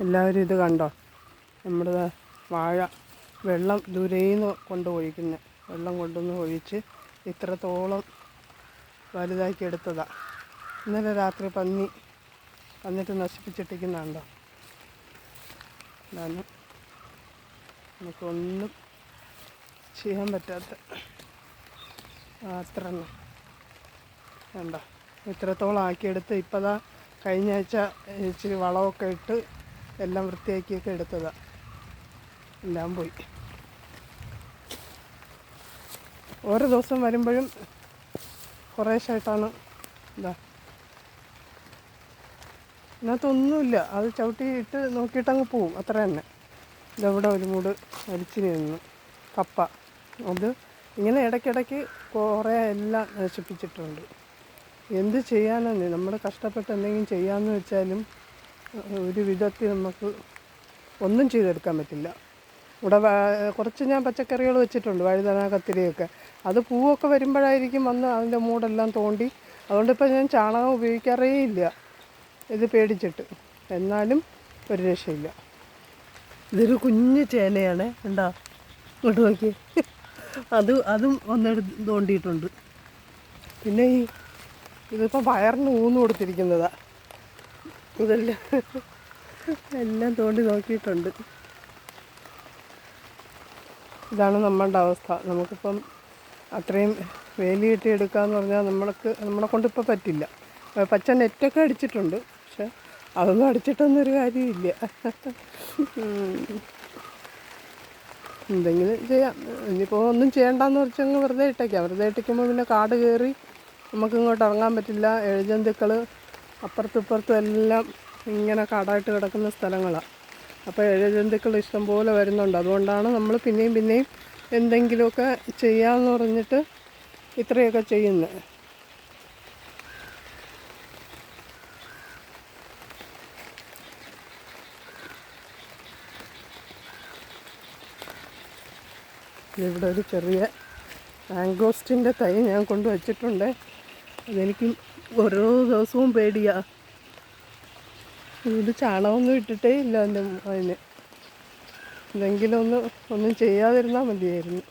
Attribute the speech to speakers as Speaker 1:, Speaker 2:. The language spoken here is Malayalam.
Speaker 1: എല്ലാവരും ഇത് കണ്ടോ? നമ്മുടെ വാഴ വെള്ളം ദൂരേന്ന് കൊണ്ട് ഒഴിക്കുന്നത് വെള്ളം കൊണ്ടുവന്ന് ഒഴിച്ച് ഇത്രത്തോളം വലുതാക്കി എടുത്തതാണ് ഇന്നലെ രാത്രി പന്നി വന്നിട്ട് നശിപ്പിച്ചിട്ടിരിക്കുന്നുണ്ടോ? അതാണ് നമുക്കൊന്നും ചെയ്യാൻ പറ്റാത്ത അത്ര കണ്ടോ? ഇത്രത്തോളം ആക്കിയെടുത്ത് ഇപ്പതാ കഴിഞ്ഞ ആഴ്ച ഇച്ചിരി വളമൊക്കെ ഇട്ട് എല്ലാം വൃത്തിയാക്കിയൊക്കെ എടുത്തതാ. എല്ലാം പോയി. ഓരോ ദിവസം വരുമ്പോഴും കുറേശ്ശായിട്ടാണ് ഇതാ. ഇതിനകത്തൊന്നുമില്ല. അത് ചവിട്ടിയിട്ട് നോക്കിയിട്ട് അങ്ങ് പോവും. അത്ര തന്നെ. ഇതെവിടെ ഒരു മൂട് അരിച്ചിന് നിന്ന് കപ്പ. അത് ഇങ്ങനെ ഇടയ്ക്കിടയ്ക്ക് കുറേ എല്ലാം നശിപ്പിച്ചിട്ടുണ്ട്. എന്ത് ചെയ്യാനാണ്? നമ്മൾ കഷ്ടപ്പെട്ട് എന്തെങ്കിലും ചെയ്യാമെന്ന് വെച്ചാലും ഒരു വിധത്തിൽ നമുക്ക് ഒന്നും ചെയ്തെടുക്കാൻ പറ്റില്ല. ഇവിടെ കുറച്ച് ഞാൻ പച്ചക്കറികൾ വെച്ചിട്ടുണ്ട് വഴുതന കത്തിരിയൊക്കെ അത് പൂവൊക്കെ വരുമ്പോഴായിരിക്കും വന്ന് അതിന്റെ മൂടെല്ലാം തോണ്ടി. അതുകൊണ്ട് ഇപ്പോൾ ഞാൻ ചാണകം ഉപയോഗിക്കാറേ ഇല്ല. ഇത് പേടിച്ചിട്ട്. എന്നാലും ഒരു രക്ഷയില്ല. ഇതൊരു കുഞ്ഞു ചേനയാണ്. ഉണ്ടോ ഇങ്ങോട്ട് നോക്കി. അത് അതും ഒന്നെടുത്ത് തോണ്ടിയിട്ടുണ്ട്. പിന്നെ ഈ ഇതിപ്പോൾ വയറിന് ഊന്ന് കൊടുത്തിരിക്കുന്നതാ. ഇതെല്ലാം എല്ലാം തോണ്ടി നോക്കിയിട്ടുണ്ട്. ഇതാണ് നമ്മളുടെ അവസ്ഥ. നമുക്കിപ്പം അത്രയും വേലി കെട്ടി എടുക്കാന്ന് പറഞ്ഞാൽ നമ്മൾക്ക് നമ്മളെ കൊണ്ടിപ്പോൾ പറ്റില്ല. പച്ച നെറ്റൊക്കെ അടിച്ചിട്ടുണ്ട്. പക്ഷെ അതൊന്നും അടിച്ചിട്ടൊന്നും ഒരു കാര്യമില്ല. എന്തെങ്കിലും ചെയ്യാം. ഇനിയിപ്പോൾ ഒന്നും ചെയ്യണ്ടെന്ന് വെച്ചങ്ങ് വെറുതെ ഇട്ടേക്കാം. വെറുതെ ഇട്ടിക്കുമ്പോൾ പിന്നെ കാട് കയറി നമുക്കിങ്ങോട്ട് ഇറങ്ങാൻ പറ്റില്ല. എഴുജന്തുക്കൾ അപ്പുറത്തും ഇപ്പുറത്തും എല്ലാം ഇങ്ങനെ കാടായിട്ട് കിടക്കുന്ന സ്ഥലങ്ങളാണ് അപ്പോൾ എഴുജന്തുക്കൾ ഇഷ്ടംപോലെ വരുന്നുണ്ട്. അതുകൊണ്ടാണ് നമ്മൾ പിന്നെയും പിന്നെയും എന്തെങ്കിലുമൊക്കെ ചെയ്യാമെന്ന് പറഞ്ഞിട്ട് ഇത്രയൊക്കെ ചെയ്യുന്നത് ഇവിടെ ഒരു ചെറിയ മാംഗോസ്റ്റിന്റെ തൈ ഞാൻ കൊണ്ട് വച്ചിട്ടുണ്ട് അതെനിക്ക് ഓരോ ദിവസവും പേടിയാ. ഇത് ചാണകമൊന്നും ഇട്ടിട്ടേ ഇല്ല എന്റെ അതിന് എന്തെങ്കിലും ഒന്ന് ഒന്നും ചെയ്യാതിരുന്നാൽ മതിയായിരുന്നു.